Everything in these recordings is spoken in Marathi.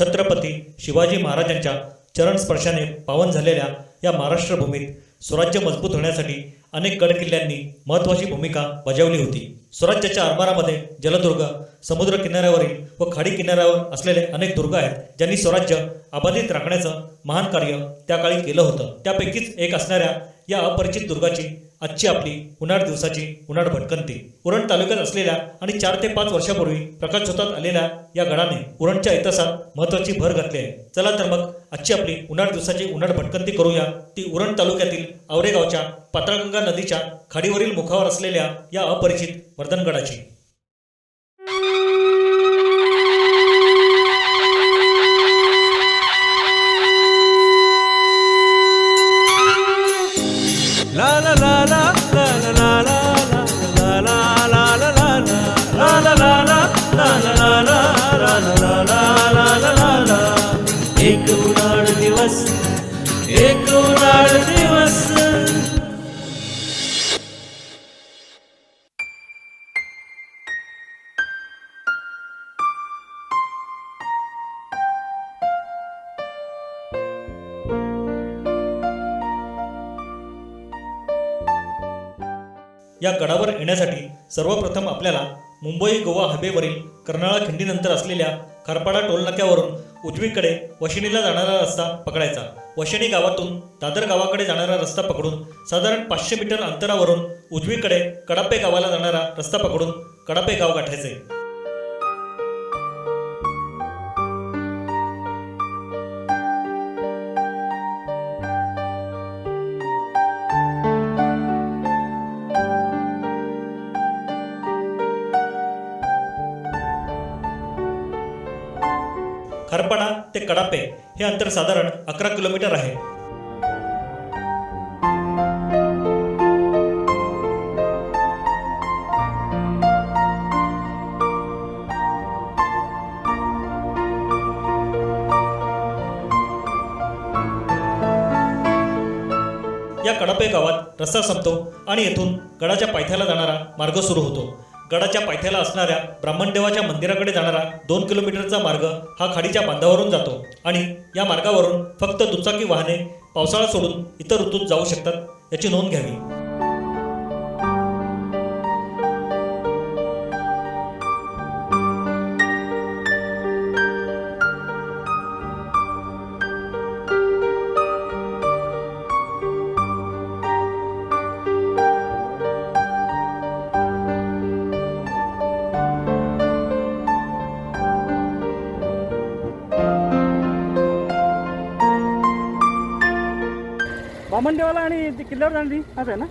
छत्रपती शिवाजी महाराजांच्या चरणस्पर्शाने पावन झालेल्या या महाराष्ट्रभूमीत स्वराज्य मजबूत होण्यासाठी अनेक गडकिल्ल्यांनी महत्त्वाची भूमिका बजावली होती. स्वराज्याच्या आरमारामध्ये जलदुर्ग समुद्र किनाऱ्यावरील व खाडी किनाऱ्यावर असलेले अनेक दुर्ग आहेत ज्यांनी स्वराज्य अबाधित राखण्याचं महान कार्य त्या काळी केलं होतं. त्यापैकीच एक असणाऱ्या या अपरिचित दुर्गाची आजची आपली उन्हाळ दिवसाची उन्हाळ भटकंती. उरण तालुक्यात असलेल्या आणि चार ते पाच वर्षापूर्वी प्रकाशोतात आलेल्या या गडाने उरणच्या इतिहासात महत्वाची भर घातली आहे. चला तर मग आजची आपली उन्हाळ दिवसाची उन्हाळ भटकंती करूया. ती उरण तालुक्यातील आवरेगावच्या पात्रागंगा नदीच्या खाडीवरील मुखावर असलेल्या या अपरिचित वर्धनगडाची. या गडावर येण्यासाठी सर्वप्रथम आपल्याला मुंबई गोवा हवेवरील कर्नाळा खिंडीनंतर असलेल्या खरपाडा टोलनाक्यावरून उजवीकडे वशिणीला जाणारा रस्ता पकडायचा. वशिणी गावातून दादर गावाकडे जाणारा रस्ता पकडून साधारण पाचशे मीटर अंतरावरून उजवीकडे कडापे गावाला जाणारा रस्ता पकडून कडापे गाव गाठायचे. खारपाडा ते कडापे हे अंतर साधारण अकरा किलोमीटर आहे. या कडापे गावात रस्ता संपतो आणि येथून गडाच्या पायथ्याला जाणारा मार्ग सुरू होतो. गडाच्या पायथ्याला असणाऱ्या ब्राह्मणदेवाच्या मंदिराकडे जाणारा दोन किलोमीटरचा मार्ग हा खाडीच्या बांधावरून जातो आणि या मार्गावरून फक्त दुचाकी वाहने पावसाळा सोडून इतर ऋतूत जाऊ शकतात याची नोंद घ्यावी. बामणदेवाला आणि ते किल्ल्यावर जाणारी असं आहे ना?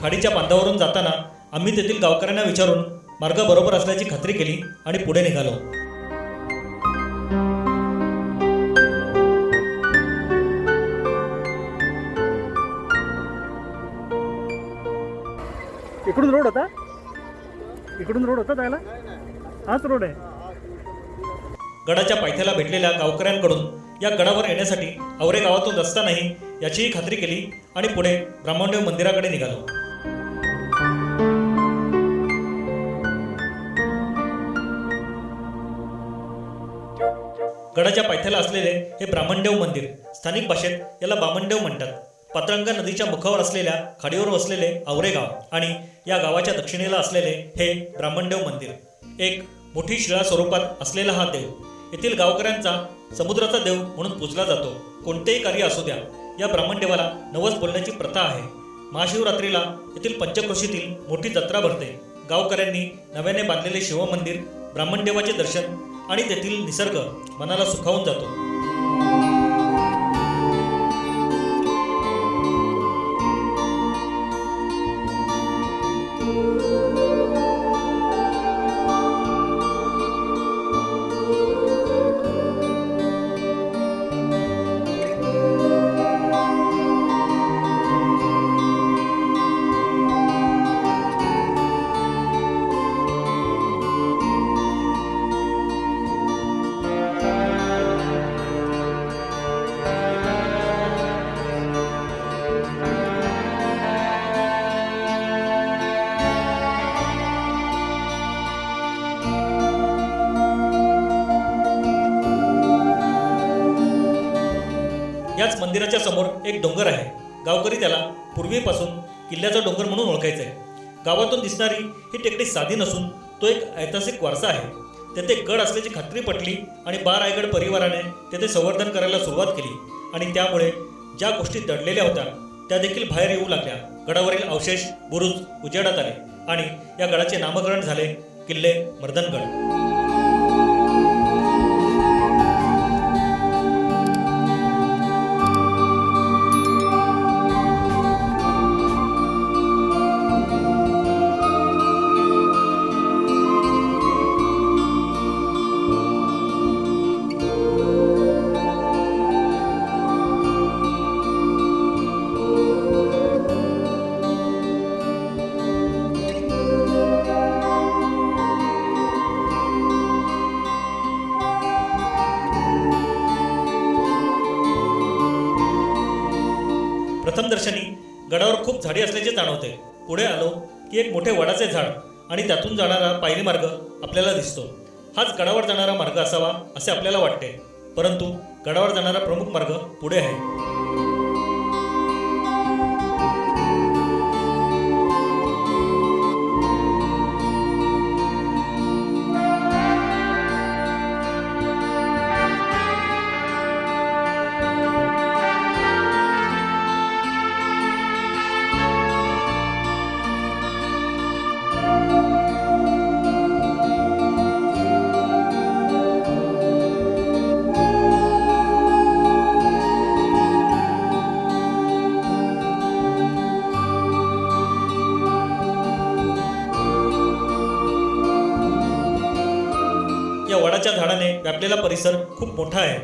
खाडीच्या बांधावरून जाताना आम्ही तेथील गावकऱ्यांना विचारून मार्ग बरोबर असल्याची खात्री केली आणि पुढे निघालो. इकडून रोड होता? इकडून रोड होता जायला? हाच रोड आहे. गडाच्या पायथ्याला भेटलेल्या गावकऱ्यांकडून या गडावर येण्यासाठी औरे गावातून रस्ता नाही याचीही खात्री केली आणि पुढे ब्राह्मणदेव मंदिराकडे निघालो. गडाच्या पायथ्याला असलेले हे ब्राह्मणदेव मंदिर स्थानिक भाषेत याला बामणदेव म्हणतात. पात्रंगा नदीच्या मुखावर असलेल्या खाडीवर वसलेले आवरेगाव गाव आणि या गावाच्या दक्षिणेला असलेले हे ब्राह्मणदेव मंदिर. एक मोठी शिळा स्वरूपात असलेला हा देव. येथील गावकऱ्यांचा समुद्राचा देव म्हणून पूजला जातो. कोणतेही कार्य असू द्या या ब्राह्मणदेवाला नवस बोलण्याची प्रथा आहे. महाशिवरात्रीला येथील पंचक्रोशीतील मोठी जत्रा भरते. गावकऱ्यांनी नव्याने बांधलेले शिवमंदिर ब्राह्मणदेवाचे दर्शन आणि तेथील निसर्ग मनाला सुखावून जातो. मंदिराच्या समोर एक डोंगर आहे. गावकरी त्याला पूर्वीपासून किल्ल्याचा डोंगर म्हणून ओळखायचे गावातून दिसणारी ही टेकडी साधी नसून तो एक ऐतिहासिक वारसा आहे. तेथे गड असल्याची खात्री पटली आणि बार रायगड परिवाराने तेथे संवर्धन करायला सुरुवात केली आणि त्यामुळे ज्या गोष्टी दडलेल्या होत्या त्या देखील बाहेर येऊ लागल्या. गडावरील अवशेष बुरुज उजेडात आले आणि या गडाचे नामकरण झाले किल्ले मर्दनगड. प्रथमदर्शनी गडावर खूप झाडी असल्याचे जाणवते. पुढे आलो की एक मोठे वडाचे झाड आणि त्यातून जाणारा पायरी मार्ग आपल्याला दिसतो. हाच गडावर जाणारा मार्ग असावा असे आपल्याला वाटते. परंतु गडावर जाणारा प्रमुख मार्ग पुढे आहे. झाडाने व्यापलेला परिसर खूप मोठा आहे.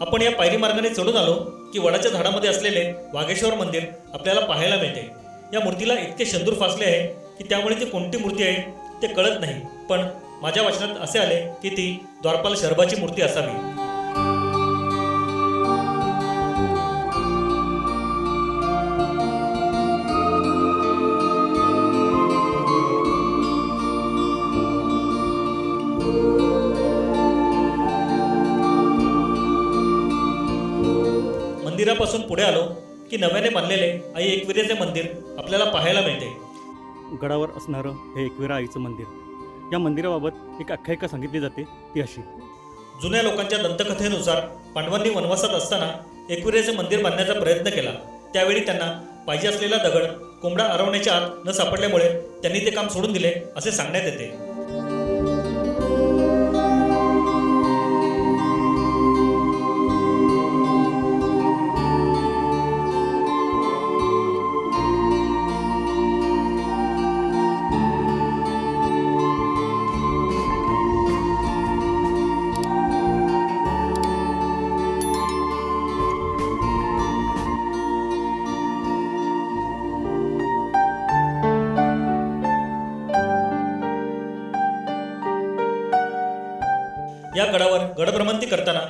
आपण या पायरी मार्गाने चढून आलो की वडाच्या झाडामध्ये असलेले वागेश्वर मंदिर आपल्याला पाहायला मिळते. या मूर्तीला इतके शंदूर फासले आहे की त्यामुळे ती कोणती मूर्ती आहे ते कळत नाही. पण माझ्या वाचनात असे आले की ती द्वारपाल शर्भाची मूर्ती असावी. मंदिरापासून पुढे आलो की नव्याने बांधलेले आई एकविरेचे मंदिर आपल्याला पाहायला मिळते. गडावर असणारं हे एकविरा आईचं मंदिर. या मंदिराबाबत एक आख्यायिका सांगितली जाते ती अशी. जुन्या लोकांच्या दंतकथेनुसार पांडवांनी वनवासात असताना एकविरेचे मंदिर बांधण्याचा प्रयत्न केला. त्यावेळी त्यांना पाहिजे असलेला दगड कोंबडा अरवण्याच्या आत न सापडल्यामुळे त्यांनी ते काम सोडून दिले असे सांगण्यात येते. गडभ्रमंती करताना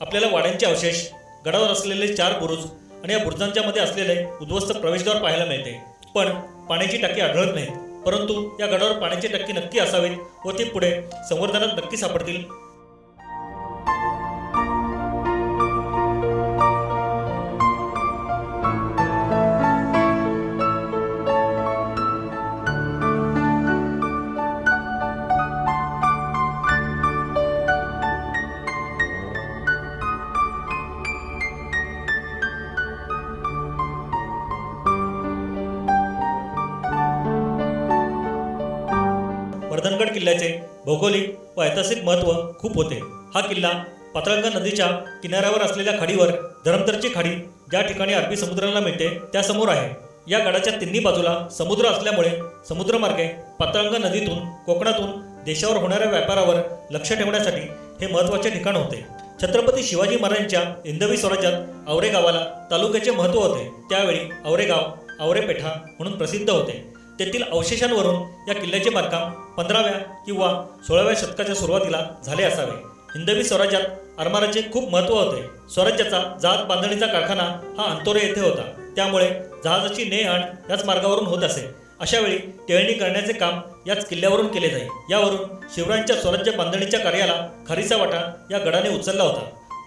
आपल्याला वाड्यांचे अवशेष गडावर असलेले चार बुरुज आणि या बुरुजांच्या मध्ये असलेले उद्ध्वस्त प्रवेशद्वार पाहायला मिळते. पण पाण्याची टाकी आढळत नाहीत परंतु या गडावर पाण्याची टाकी नक्की असावीत व ती पुढे संवर्धनात नक्की सापडतील वर्धनगड किल्ल्याचे भौगोलिक व ऐतिहासिक महत्त्व खूप होते. हा किल्ला पाताळगंगा नदीच्या किनाऱ्यावर असलेल्या खाडीवर धरमतरची खाडी ज्या ठिकाणी अरबी समुद्राला मिळते त्यासमोर आहे. या गडाच्या तिन्ही बाजूला समुद्र असल्यामुळे समुद्रमार्गे पाताळगंगा नदीतून कोकणातून देशावर होणाऱ्या व्यापारावर लक्ष ठेवण्यासाठी हे महत्त्वाचे ठिकाण होते. छत्रपती शिवाजी महाराजांच्या हिंदवी स्वराज्यात आवरे गावाला तालुक्याचे महत्त्व होते. त्यावेळी आवरेगाव आवरेपेठा म्हणून प्रसिद्ध होते. तेथील अवशेषांवरून या किल्ल्याचे बांधकाम पंधराव्या किंवा सोळाव्या शतकाच्या सुरुवातीला झाले असावे. हिंदवी स्वराज्यात आरमाराचे खूप महत्त्व होते. स्वराज्याचा जहाज बांधणीचा कारखाना हा अंतोरे येथे होता. त्यामुळे जहाजाची ने आण याच मार्गावरून होत असे. अशा वेळी टेळणी करण्याचे काम याच किल्ल्यावरून केले जाई. यावरून शिवरायांच्या स्वराज्य बांधणीच्या कार्याला खारीचा वाटा या गडाने उचलला होता.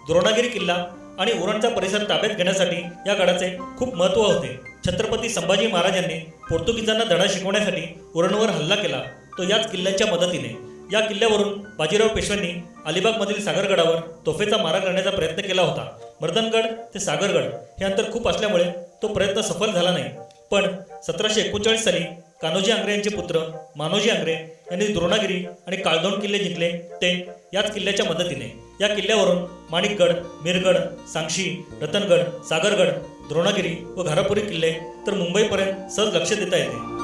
द्रोणागिरी किल्ला आणि उरणचा परिसर ताब्यात घेण्यासाठी या गडाचे खूप महत्त्व होते. छत्रपती संभाजी महाराजांनी पोर्तुगीजांना धडा शिकवण्यासाठी उरणवर हल्ला केला. तो याच किल्ल्यांच्या मदतीने. या किल्ल्यावरून बाजीराव पेशव्यांनी अलिबागमधील सागरगडावर तोफेचा मारा करण्याचा प्रयत्न केला होता. मर्दनगड ते सागरगड हे अंतर खूप असल्यामुळे तो प्रयत्न सफल झाला नाही. पण सतराशे एकोणचाळीस साली कान्होजी आंग्रे यांचे पुत्र मानोजी आंग्रे यांनी द्रोणागिरी आणि काळदोण किल्ले जिंकले. ते याच किल्ल्याच्या मदतीने. या किल्ल्यावरून माणिकगड मिरगड सांगशी रतनगड सागरगड द्रोणागिरी व घारापुरी किल्ले तर मुंबईपर्यंत सहज लक्ष देता येते.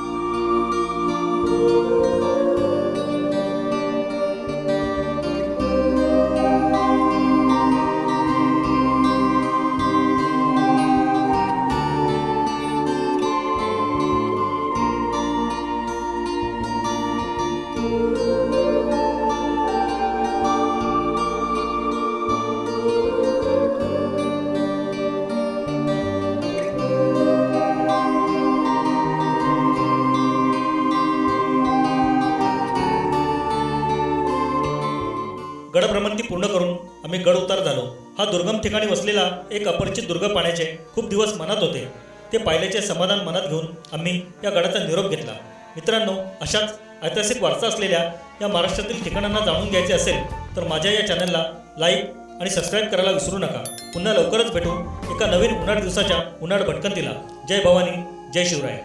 गडभ्रमंती पूर्ण करून आम्ही गड उतार झालो. हा दुर्गम ठिकाणी वसलेला एक अपरिचित दुर्ग पाण्याचे खूप दिवस मनात होते. ते पाहिल्याचे समाधान मनात घेऊन आम्ही या गडाचा निरोप घेतला. मित्रांनो अशाच ऐतिहासिक वारसा असलेल्या या महाराष्ट्रातील ठिकाणांना जाणून घ्यायचे असेल तर माझ्या या चॅनलला लाईक आणि सबस्क्राईब करायला विसरू नका. पुन्हा लवकरच भेटू एका नवीन उन्हाळ दिवसाच्या उन्हाळ भटकंतीला. जय भवानी जय शिवराय.